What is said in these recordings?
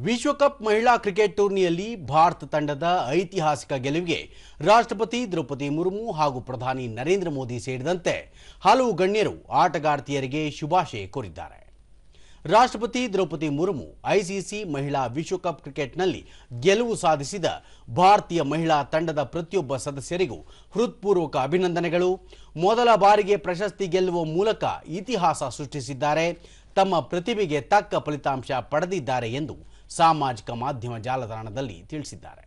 ವಿಶ್ವಕಪ್ ಮಹಿಳಾ ಕ್ರಿಕೆಟ್ ಟೂರ್ನಿಯಲ್ಲಿ ಭಾರತ ತಂಡದ ಐತಿಹಾಸಿಕ ಗೆಲುವಿಗೆ ರಾಷ್ಟ್ರಪತಿ ದ್ರೌಪದಿ ಮುರ್ಮು ಹಾಗೂ ಪ್ರಧಾನಿ ನರೇಂದ್ರ ಮೋದಿ ಸೇರಿದಂತೆ ಹಲವು ಗಣ್ಯರು ಆಟಗಾರ್ತಿಯರಿಗೆ ಶುಭಾಶಯ ಕೋರಿದ್ದಾರೆ. ರಾಷ್ಟ್ರಪತಿ ದ್ರೌಪದಿ ಮುರ್ಮು ಐಸಿಸಿ ಮಹಿಳಾ ವಿಶ್ವಕಪ್ ಕ್ರಿಕೆಟ್ನಲ್ಲಿ ಗೆಲುವು ಸಾಧಿಸಿದ ಭಾರತೀಯ ಮಹಿಳಾ ತಂಡದ ಪ್ರತಿಯೊಬ್ಬ ಸದಸ್ಯರಿಗೂ ಹೃತ್ಪೂರ್ವಕ ಅಭಿನಂದನೆಗಳು. ಮೊದಲ ಬಾರಿಗೆ ಪ್ರಶಸ್ತಿ ಗೆಲ್ಲುವ ಮೂಲಕ ಇತಿಹಾಸ ಸೃಷ್ಟಿಸಿದ್ದಾರೆ. ತಮ್ಮ ಪ್ರತಿಭೆಗೆ ತಕ್ಕ ಫಲಿತಾಂಶ ಪಡೆದಿದ್ದಾರೆ ಎಂದು ಸಾಮಾಜಿಕ ಮಾಧ್ಯಮ ಜಾಲತಾಣದಲ್ಲಿ ತಿಳಿಸಿದ್ದಾರೆ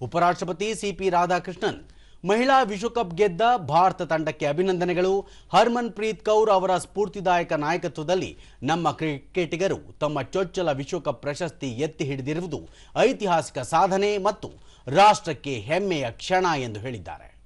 ಉಪರಾಷ್ಟ್ರಪತಿ ಸಿಪಿ ರಾಧಾಕೃಷ್ಣನ್ ಮಹಿಳಾ ವಿಶ್ವಕಪ್ ಗೆದ್ದ ಭಾರತ ತಂಡಕ್ಕೆ ಅಭಿನಂದನೆಗಳು. ಹರ್ಮನ್ ಪ್ರೀತ್ ಕೌರ್ ಅವರ ಸ್ಫೂರ್ತಿದಾಯಕ ನಾಯಕತ್ವದಲ್ಲಿ ನಮ್ಮ ಕ್ರಿಕೆಟಿಗರು ತಮ್ಮ ಚೊಚ್ಚಲ ವಿಶ್ವಕಪ್ ಪ್ರಶಸ್ತಿ ಎತ್ತಿ ಹಿಡಿದಿರುವುದು ಐತಿಹಾಸಿಕ ಸಾಧನೆ ಮತ್ತು ರಾಷ್ಟ್ರಕ್ಕೆ ಹೆಮ್ಮೆಯ ಕ್ಷಣ ಎಂದು ಹೇಳಿದ್ದಾರೆ.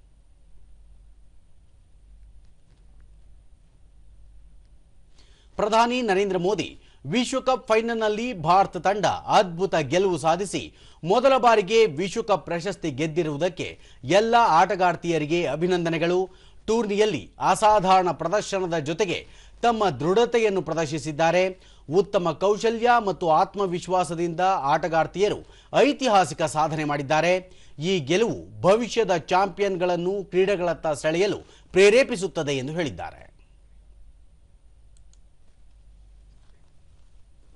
ಪ್ರಧಾನಿ ನರೇಂದ್ರ ಮೋದಿ ವಿಶ್ವಕಪ್ ಫೈನಲ್ನಲ್ಲಿ ಭಾರತ ತಂಡ ಅದ್ಭುತ ಗೆಲುವು ಸಾಧಿಸಿ ಮೊದಲ ಬಾರಿಗೆ ವಿಶ್ವಕಪ್ ಪ್ರಶಸ್ತಿ ಗೆದ್ದಿರುವುದಕ್ಕೆ ಎಲ್ಲ ಆಟಗಾರ್ತಿಯರಿಗೆ ಅಭಿನಂದನೆಗಳು. ಟೂರ್ನಿಯಲ್ಲಿ ಅಸಾಧಾರಣ ಪ್ರದರ್ಶನದ ಜೊತೆಗೆ ತಮ್ಮ ದೃಢತೆಯನ್ನು ಪ್ರದರ್ಶಿಸಿದ್ದಾರೆ. ಉತ್ತಮ ಕೌಶಲ್ಯ ಮತ್ತು ಆತ್ಮವಿಶ್ವಾಸದಿಂದ ಆಟಗಾರ್ತಿಯರು ಐತಿಹಾಸಿಕ ಸಾಧನೆ ಮಾಡಿದ್ದಾರೆ. ಈ ಗೆಲುವು ಭವಿಷ್ಯದ ಚಾಂಪಿಯನ್ಗಳನ್ನು ಕ್ರೀಡೆಗಳತ್ತ ಸೆಳೆಯಲು ಪ್ರೇರೇಪಿಸುತ್ತದೆ ಎಂದು ಹೇಳಿದ್ದಾರೆ.